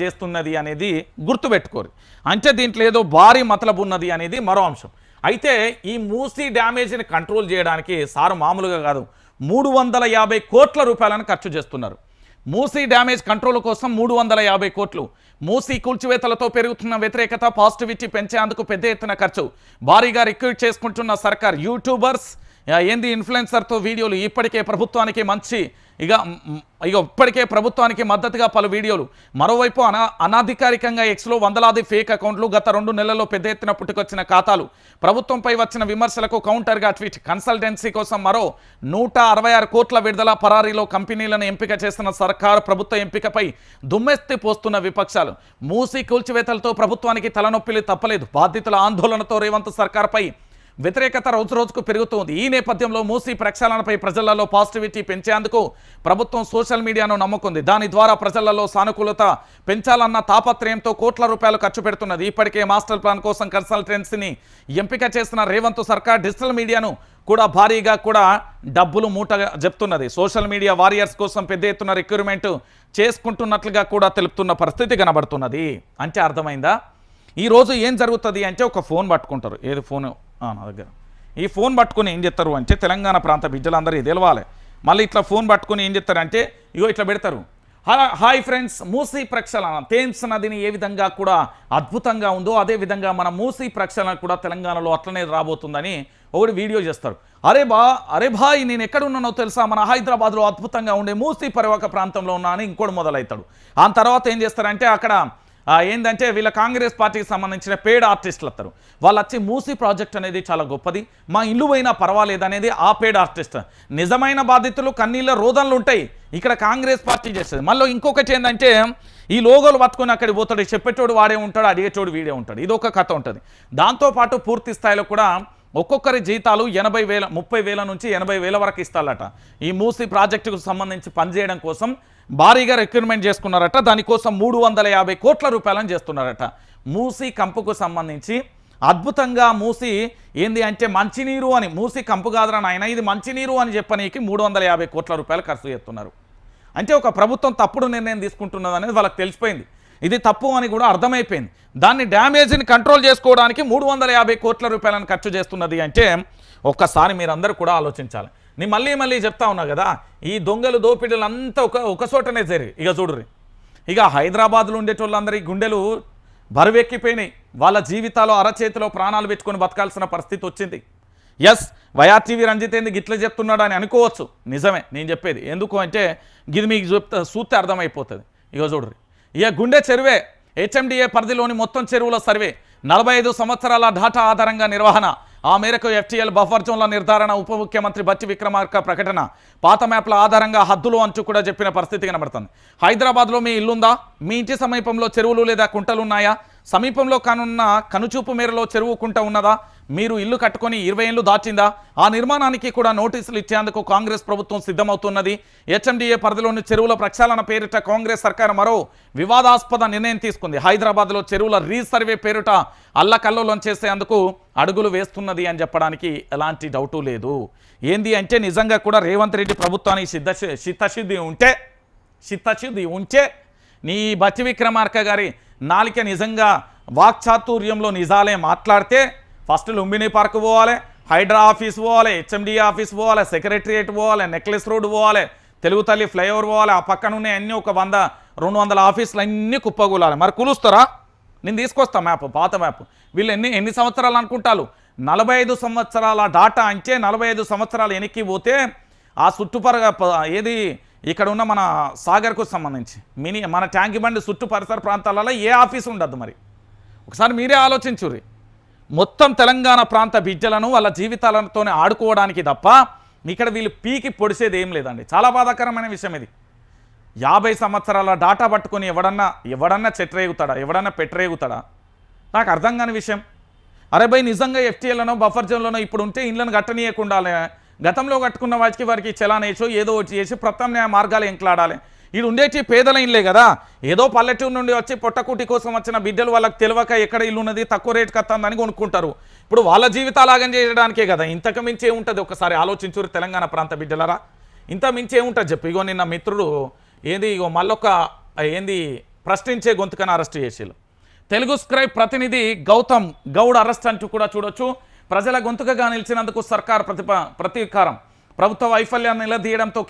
చేస్తున్నది అనేది గుర్తుపెట్టుకోరు. అంటే దీంట్లో ఏదో భారీ మతలబు ఉన్నది అనేది మరో అంశం. అయితే ఈ మూసీ డ్యామేజ్ని కంట్రోల్ చేయడానికి సారు మామూలుగా కాదు మూడు వందల యాభై కోట్ల రూపాయలను ఖర్చు చేస్తున్నారు. మూసీ డ్యామేజ్ కంట్రోల్ కోసం మూడు వందల యాభై కోట్లు. మూసీ కూల్చివేతలతో పెరుగుతున్న వ్యతిరేకత పాజిటివిటీ పెంచేందుకు పెద్ద ఎత్తున ఖర్చు. భారీగా రిక్రూట్ చేసుకుంటున్న సర్కార్ యూట్యూబర్స్ ఏంది ఇన్ఫ్లుయెన్సర్తో వీడియోలు? ఇప్పటికే ప్రభుత్వానికి మంచి ఇక ఇక ఇప్పటికే ప్రభుత్వానికి మద్దతుగా పలు వీడియోలు. మరోవైపు అనా అనాధికారికంగా ఎక్స్లో వందలాది ఫేక్ అకౌంట్లు గత రెండు నెలల్లో పెద్ద ఎత్తున పుట్టుకొచ్చిన ఖాతాలు. ప్రభుత్వంపై వచ్చిన విమర్శలకు కౌంటర్గా ట్వీట్. కన్సల్టెన్సీ కోసం మరో నూట అరవై ఆరు కోట్ల విడుదల పరారీలో కంపెనీలను ఎంపిక చేసిన సర్కారు ప్రభుత్వ ఎంపికపై దుమ్మెత్తి పోస్తున్న విపక్షాలు. మూసి కూల్చివేతలతో ప్రభుత్వానికి తలనొప్పిలు తప్పలేదు. బాధితుల ఆందోళనతో రేవంత్ సర్కార్పై వ్యతిరేకత రోజు రోజుకు పెరుగుతోంది. ఈ నేపథ్యంలో మూసీ ప్రక్షాళనపై ప్రజలలో పాజిటివిటీ పెంచేందుకు ప్రభుత్వం సోషల్ మీడియాను నమ్ముకుంది. దాని ద్వారా ప్రజలలో సానుకూలత పెంచాలన్న తాపత్రయంతో కోట్ల రూపాయలు ఖర్చు పెడుతున్నది. ఇప్పటికే మాస్టర్ ప్లాన్ కోసం కన్సల్టెన్సీని ఎంపిక చేసిన రేవంత్ సర్కార్ డిజిటల్ మీడియాను కూడా భారీగా కూడా డబ్బులు మూటగా చెప్తున్నది సోషల్ మీడియా వారియర్స్ కోసం పెద్ద ఎత్తున రిక్రూట్మెంట్ చేసుకుంటున్నట్లుగా కూడా తెలుపుతున్న పరిస్థితి కనబడుతున్నది. అంటే అర్థమైందా? ఈ రోజు ఏం జరుగుతుంది అంటే ఒక ఫోన్ పట్టుకుంటారు. ఏది ఫోన్? నా దగ్గర. ఈ ఫోన్ పట్టుకుని ఏం చేస్తారు అంటే తెలంగాణ ప్రాంత బిడ్డలందరూ ఇది తెలవాలి మళ్ళీ ఇట్లా ఫోన్ పట్టుకుని ఏం చేస్తారు అంటే ఇగో ఇట్లా పెడతారు. హా- హాయ్ ఫ్రెండ్స్ మూసీ ప్రక్షాళన. థేమ్స్ నదిని ఏ విధంగా కూడా అద్భుతంగా ఉందో అదే విధంగా మన మూసీ ప్రక్షాళన కూడా తెలంగాణలో అట్లనే రాబోతుందని ఒకటి వీడియో చేస్తారు. అరే బా అరే భాయ్ నేను ఎక్కడున్నానో తెలుసా? మన హైదరాబాద్లో అద్భుతంగా ఉండే మూసీ పరివాక ప్రాంతంలో ఉన్నా అని ఇంకోటి మొదలవుతాడు ఆ తర్వాత ఏం చేస్తారంటే అక్కడ ఏంటంటే ఏందంటే వీళ్ళ కాంగ్రెస్ పార్టీకి సంబంధించిన పేడ్ ఆర్టిస్టులు వస్తారు వాళ్ళు వచ్చి మూసీ ప్రాజెక్ట్ అనేది చాలా గొప్పది. మా ఇల్లు అయినా పర్వాలేదు అనేది ఆ పేడ్ ఆర్టిస్ట్. నిజమైన బాధితులు కన్నీళ్ళ రోదనలు ఉంటాయి. ఇక్కడ కాంగ్రెస్ పార్టీ చేస్తుంది మళ్ళీ ఇంకొకటి ఏంటంటే ఈ లోగోలు పట్టుకొని అక్కడికి పోతాడు. చెప్పేటోడు వాడే ఉంటాడు అడిగేటోడు వీడే ఉంటాడు. ఇది ఒక కథ ఉంటుంది. దాంతోపాటు పూర్తి స్థాయిలో కూడా ఒక్కొక్కరి జీతాలు ఎనభై వేల ముప్పై వేల నుంచి ఎనభై వేల వరకు ఇస్తారట ఈ మూసీ ప్రాజెక్టుకు సంబంధించి పనిచేయడం కోసం భారీగా రిక్రూట్మెంట్ చేసుకున్నారట. దానికోసం మూడు వందల యాభై కోట్ల రూపాయలను చేస్తున్నారట. మూసీ కంపుకు సంబంధించి అద్భుతంగా మూసి ఏంది అంటే మంచినీరు అని మూసి కంపు కాదురా నాయన ఇది మంచినీరు అని చెప్పనీకి మూడు వందల యాభై కోట్ల రూపాయలు ఖర్చు చేస్తున్నారు. అంటే ఒక ప్రభుత్వం తప్పుడు నిర్ణయం తీసుకుంటున్నది అనేది వాళ్ళకి తెలిసిపోయింది. ఇది తప్పు అని కూడా అర్థమైపోయింది. దాన్ని డ్యామేజ్ని కంట్రోల్ చేసుకోవడానికి మూడు వందల యాభై కోట్ల రూపాయలను ఖర్చు చేస్తున్నది అంటే ఒక్కసారి మీరందరూ కూడా ఆలోచించాలి. నేను మళ్ళీ మళ్ళీ చెప్తా ఉన్నా కదా ఈ దొంగలు దోపిడీలు అంతా ఒక ఒక చోటనే జరిగి ఇక చూడుర్రి. ఇక హైదరాబాద్లో ఉండేటోళ్ళందరి గుండెలు బరువెక్కిపోయినాయి. వాళ్ళ జీవితాలు అరచేతిలో ప్రాణాలు పెట్టుకొని బతకాల్సిన పరిస్థితి వచ్చింది. ఎస్ వైఆర్టీవీ రంజితేంది గిట్ల చెప్తున్నాడు అని అనుకోవచ్చు. నిజమే నేను చెప్పేది. ఎందుకు అంటే ఇది మీకు చెప్తా చూస్తే అర్థమైపోతుంది. ఇక చూడరు ఇక గుండె చెరువే. హెచ్ఎండిఏ పరిధిలోని మొత్తం చెరువుల సర్వే. నలభై ఐదు సంవత్సరాల డాటా ఆధారంగా నిర్వహణ. ఆ మేరకు ఎఫ్టీఎల్ బఫర్ జోన్ల నిర్ధారణ ఉప ముఖ్యమంత్రి బట్టి విక్రమార్క ప్రకటన. పాత మ్యాప్ల ఆధారంగా హద్దులు అంచు కూడా చెప్పిన పరిస్థితి కనబడుతుంది. హైదరాబాద్లో మీ ఇల్లుందా? మీ ఇంటి సమీపంలో చెరువులు లేదా కుంటలు ఉన్నాయా సమీపంలో కానున్న కనుచూపు మేరలో చెరువు కుంట ఉన్నదా? మీరు ఇల్లు కట్టుకొని ఇరవై ఏళ్ళు దాచిందా? ఆ నిర్మాణానికి కూడా నోటీసులు ఇచ్చేందుకు కాంగ్రెస్ ప్రభుత్వం సిద్ధమవుతున్నది. హెచ్ఎండిఏ పరిధిలోని చెరువుల ప్రక్షాళన పేరిట కాంగ్రెస్ సర్కార్ మరో వివాదాస్పద నిర్ణయం తీసుకుంది. హైదరాబాద్లో చెరువుల రీసర్వే పేరిట అల్లకల్లోలం చేసేందుకు అడుగులు వేస్తున్నది అని చెప్పడానికి ఎలాంటి డౌటు లేదు. ఏంది అంటే నిజంగా కూడా రేవంత్ రెడ్డి ప్రభుత్వానికి సిద్ధ చిత్తశుద్ధి ఉంటే చిత్తశుద్ధి ఉంటే నీ బట్టి విక్రమార్క గారి నాలిక నిజంగా వాక్చాతుర్యంలో నిజాలే మాట్లాడితే ఫస్ట్ లుంబిని పార్క్ పోవాలి హైడ్రా ఆఫీస్ పోవాలి హెచ్ఎండి ఆఫీస్ పోవాలి సెక్రటరియేట్ పోవాలి నెక్లెస్ రోడ్ పోవాలి తెలుగు తల్లి ఫ్లైఓవర్ పోవాలి ఆ పక్కన ఉన్నాయి అన్నీ ఒక వంద రెండు వందల ఆఫీసులు అన్నీ కుప్పగూలాలి. మరి కులుస్తారా? నేను తీసుకొస్తా మ్యాప్ పాత మ్యాప్. వీళ్ళు ఎన్ని ఎన్ని సంవత్సరాలు అనుకుంటారు? నలభై ఐదు సంవత్సరాల డాటా అంటే నలభై ఐదు సంవత్సరాలు వెనక్కి పోతే ఆ చుట్టుపరగ ఏది ఇక్కడ ఉన్న మన సాగర్కు సంబంధించి మినీ మన ట్యాంక్ బండి చుట్టూ పరిసర ప్రాంతాలలో ఏ ఆఫీస్ ఉండద్దు మరి. ఒకసారి మీరే ఆలోచించుర్రి. మొత్తం తెలంగాణ ప్రాంత బిడ్డలను వాళ్ళ జీవితాలతోనే ఆడుకోవడానికి తప్ప ఇక్కడ వీళ్ళు పీకి పొడిసేది ఏం లేదండి. చాలా బాధాకరమైన విషయం ఇది. యాభై సంవత్సరాల డాటా పట్టుకొని ఎవడన్నా ఎవడన్నా చెట్రేగుతాడా ఎవడన్నా పెట్టరేగుతాడా? నాకు అర్థం కాని విషయం. అరే భయ్ నిజంగా ఎఫ్టీఎల్లోనో బఫర్ జోన్లోనో ఇప్పుడు ఉంటే ఇళ్ళను కట్టనీయకుండా గతంలో కట్టుకున్న వాటికి వారికి చలానేసో ఏదో ఒకటి చేసి ప్రత్యామ్నాయ మార్గాలు ఎంకలాడాలి. ఇది ఉండేటి పేదల ఇళ్ళే కదా? ఏదో పల్లెటూరు నుండి వచ్చి పొట్టకూటి కోసం వచ్చిన బిడ్డలు వాళ్ళకి తెలియక ఎక్కడ ఇల్లు ఉన్నది తక్కువ రేటుకి వస్తుందని కొనుక్కుంటారు. ఇప్పుడు వాళ్ళ జీవితాలాగం చేయడానికే కదా ఇంతకు మించి ఏముంటుంది? ఒకసారి ఆలోచించురు తెలంగాణ ప్రాంత బిడ్డలరా. ఇంత మించి ఏముంటుంది చెప్పు? ఇగో నిన్న మిత్రుడు ఏంది ఇగో మళ్ళొక ఏంది ప్రశ్నించే గొంతుకను అరెస్ట్ చేసిళ్ళు. తెలుగు స్క్రైబ్ ప్రతినిధి గౌతమ్ గౌడ్ అరెస్ట్ అంటూ కూడా చూడొచ్చు. ప్రజల గొంతుకగా నిలిచినందుకు సర్కార్ ప్రతిప ప్రతీకారం. ప్రభుత్వ వైఫల్యాన్ని నిలదీయడంతో